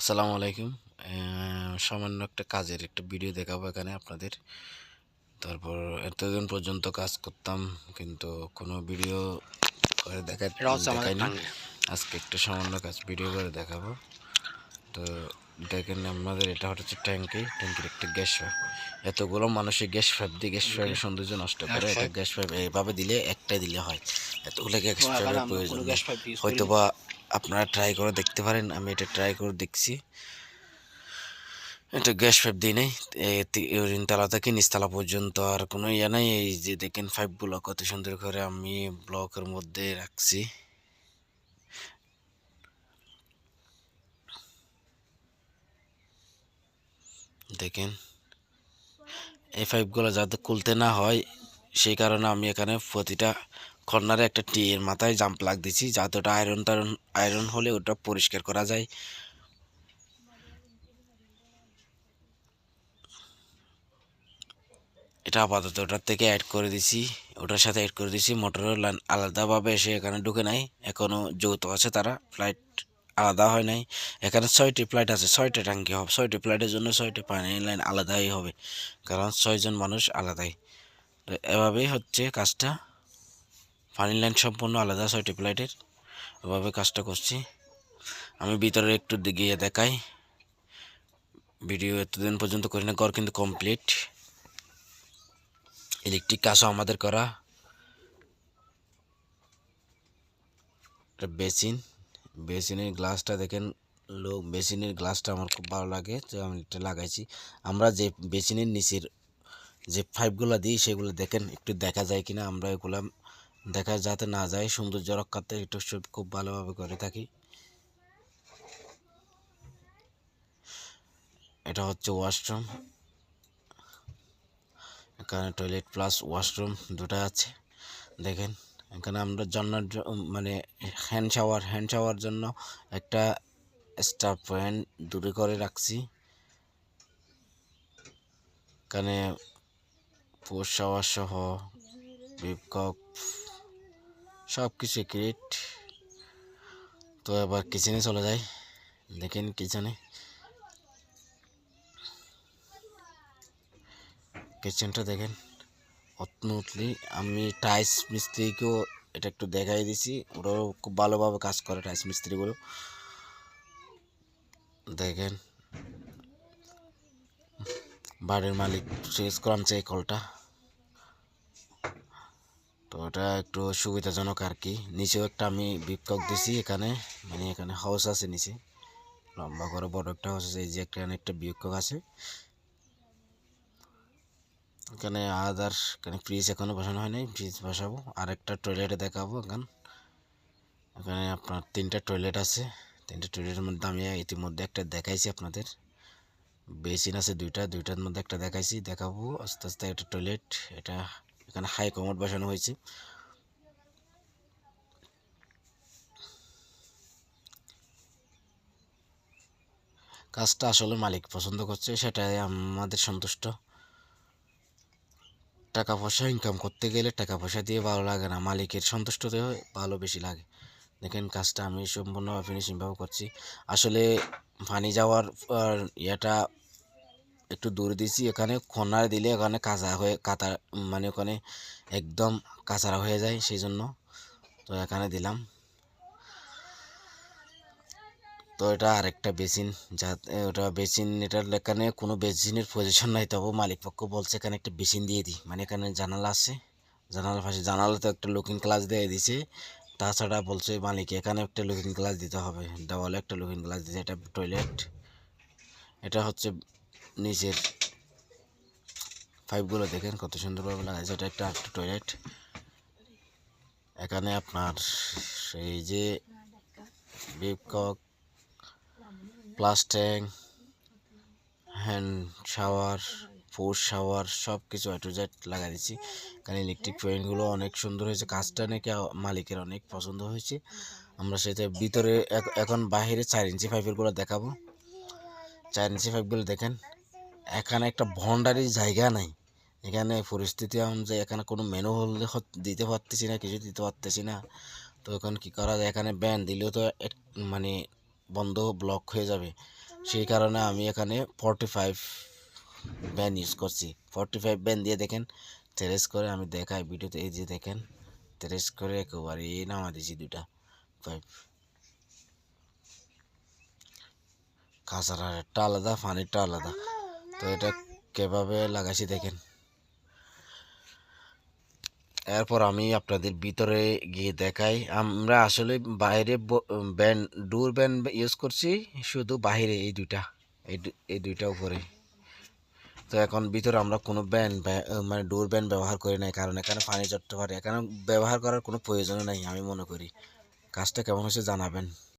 আসসালামু আলাইকুম। সামান্য একটা কাজের একটা ভিডিও দেখাবো এখানে আপনাদের। তারপর এতদিন পর্যন্ত কাজ করতাম কিন্তু কোনো ভিডিও করে দেখাইনি। আজকে একটা সামান্য কাজ ভিডিও করে দেখাবো। তো দেখেন আমাদের এটা হচ্ছে ট্যাঙ্কি। ট্যাঙ্কির একটা গ্যাস পাইপ এতগুলো মানুষের গ্যাস পাইপ দিয়ে গ্যাস পাইপের সৌন্দর্য নষ্ট করে এটা গ্যাস পাইপ এইভাবে দিলে একটাই দিলে হয়। এতগুলো গ্যাস পাইপের প্রয়োজন নেই। গ্যাস ইউজ করি হয়তো বা আপনারা ট্রাই করে দেখতে পারেন, আমি এটা ট্রাই করে দেখছি। এটা গ্যাস পাইপ দিই নাই তালা থেকে নিচতলা পর্যন্ত আর কোনো ইয়ে নাই, এই যে দেখেন পাইপগুলো কত সুন্দর করে আমি ব্লকের মধ্যে রাখছি। দেখেন, এই পাইপগুলো যাতে খুলতে না হয় সেই কারণে আমি এখানে প্রতিটা কর্নারে একটা টি এর মাথায় জাম্প লাগ দিছি যাতে ওটা আয়রন টায়রন আয়রন হলে ওটা পরিষ্কার করা যায়। এটা আপাতত ওটার থেকে অ্যাড করে দিছি ওটার সাথে অ্যাড করে দিছি মোটরের লাইন আলাদাভাবে এসে এখানে ঢুকে নাই এখনও যৌথ আছে তারা ফ্লাইট আলাদা হয় নাই। এখানে ছয়টি ফ্লাইট আছে, ছয়টা ট্যাঙ্কি হবে, ছয়টি ফ্লাইটের জন্য ছয়টি পানি লাইন আলাদাই হবে, কারণ ছয়জন মানুষ আলাদাই। তো এভাবেই হচ্ছে কাজটা। পানি লাইন সম্পূর্ণ আলাদা ছয়টি ফ্লাইটের এভাবে কাজটা করছি। আমি ভিতরে একটু গিয়ে দেখাই। ভিডিও এতদিন পর্যন্ত করি না ঘর কিন্তু কমপ্লিট ইলেকট্রিক কাজও আমাদের করা। বেসিন। বেসিনের গ্লাসটা দেখেন লোক বেসিনের গ্লাসটা আমার খুব ভালো লাগে তো আমি এটা লাগাইছি। আমরা যে বেসিনের নিচের যে পাইপগুলো দিই, সেগুলো দেখেন, একটু দেখা যায় কিনা, আমরা এগুলো দেখা যাতে না যায়, সৌন্দর্য রক্ষার্থে একটু খুব ভালোভাবে করে থাকি। এটা হচ্ছে ওয়াশরুম এখানে টয়লেট প্লাস ওয়াশরুম দুটো আছে। দেখেন, এখানে আমরা জন্নার মানে হ্যান্ড শাওয়ার হ্যান্ড শাওয়ার জন্য একটা স্টাফ পয়েন্ট দূরে করে রাখছি। এখানে শাওয়ার সহ বিপকক সব কিছু ক্রিয়েট তো এবার কিচেনে চলে যাই। দেখেন কিচেনে কিচেনটা দেখেন। অতনুতলি আমি টাইস মিস্ত্রিকেও এটা একটু দেখাই দিছি। ওরাও খুব ভালোভাবে কাজ করে টাইস মিস্ত্রিগুলো। দেখেন। বাড়ির মালিক সুইচ করামছে এই কলটা তো এটা একটু সুবিধাজনক আর কি নিচেও একটা আমি বিপকক দিছি এখানে মানে এখানে হাউস আছে নিচে। লম্বা করে বড় একটা হাউস আছে, এই যে এখানে একটা বিপকক আছে। এখানে আদার এখানে ফ্রিজ এখনও বসানো হয়নি ফ্রিজ বসাবো। আর একটা টয়লেটে দেখাবো এখন। এখানে আপনার তিনটা টয়লেট আছে। তিনটা টয়লেটের মধ্যে আমি ইতিমধ্যে একটা দেখাইছি আপনাদের। বেসিন আছে দুইটা, দুইটার মধ্যে একটা দেখাইছি, দেখাবো। আস্তে আস্তে একটা টয়লেট এটা এখানে হাই কমোড বসানো হয়েছে। কাজটা আসলে মালিক পছন্দ করছে, সেটাই আমাদের সন্তুষ্ট। টাকা পয়সা ইনকাম করতে গেলে টাকা পয়সা দিয়ে ভালো লাগে না, মালিকের সন্তুষ্ট হতে হয় ভালো বেশি লাগে। দেখেন কাজটা আমি সম্পূর্ণ ফিনিশিংভাবে করছি। আসলে পানি যাওয়ার ইয়েটা একটু দূরে দিছি এখানে খনার দিলে ওখানে কাঁচা হয়ে কাতা মানে ওখানে একদম কাঁচারা হয়ে যায় সেই জন্য তো এখানে দিলাম। তো এটা আরেকটা বেসিন, যা, ওটা বেসিন, এটার এখানে কোনো বেসিনের পজিশন নাই, তবু মালিক পক্ষ বলছে এখানে একটা বেসিন দিয়ে দিই। মানে এখানে জানালা আছে, জানালার পাশে, জানালা তো একটা লুকিং ক্লাস দিয়ে দিছে তাছাড়া বলছে মালিক, এখানে একটা লুকিং ক্লাস দিতে হবে, দেওয়ালে একটা লুকিং গ্লাস দিতে এটা টয়লেট এটা হচ্ছে নিচের পাইপগুলো দেখেন কত সুন্দরভাবে লাগাইছে। এটা একটা টয়লেট এখানে আপনার সেই যে বিপকক plastic hand shower four shower সব কিছু এ টু জেড লাগাই দিচ্ছি এখানে ইলেকট্রিক পয়েন্টগুলো অনেক সুন্দর হয়েছে। কাজটা নাকি মালিকের অনেক পছন্দ হয়েছে। আমরা সেটা ভিতরে এখ- এখন বাইরে চার ইঞ্চি পাইপেরগুলো দেখাবো। চার ইঞ্চি পাইপগুলো দেখেন। এখানে একটা ভণ্ডারির জায়গা নাই। এখানে পরিস্থিতি অনুযায়ী এখানে কোনো মেনু হলে দিতে পারতেছি না, কিছু দিতে পারতেছি না। তো এখন কি করা যায়? এখানে ব্যান দিলেও তো মানে বন্ধ ব্লক হয়ে যাবে। সেই কারণে আমি এখানে ফর্টি ফাইভ ব্যান ইউজ করছি। ফর্টি ফাইভ ব্যান দিয়ে দেখেন তেরেস করে আমি দেখাই ভিডিওতে। এই যে দেখেন তেরেস করে একেবারে এই নামা দিয়েছি দুটা পাইপ কাঁচার একটা আলাদা পানিরটা আলাদা। তো এটা কীভাবে লাগাইছি দেখেন। এরপর আমি আপনাদের ভিতরে গিয়ে দেখাই। আমরা আসলে বাইরে ব্যান্ড ডোর ব্যান্ড ইউজ করছি, শুধু বাইরে এই দুইটা, এই এই দুইটা উপরে। তো এখন ভিতরে আমরা কোনো ব্যান্ড মানে ডোর ব্যান্ড ব্যবহার করি নাই, কারণ এখানে পানি চড়তে পারে এখানে ব্যবহার করার কোনো প্রয়োজন নাই আমি মনে করি। কাজটা কেমন হয়েছে জানাবেন।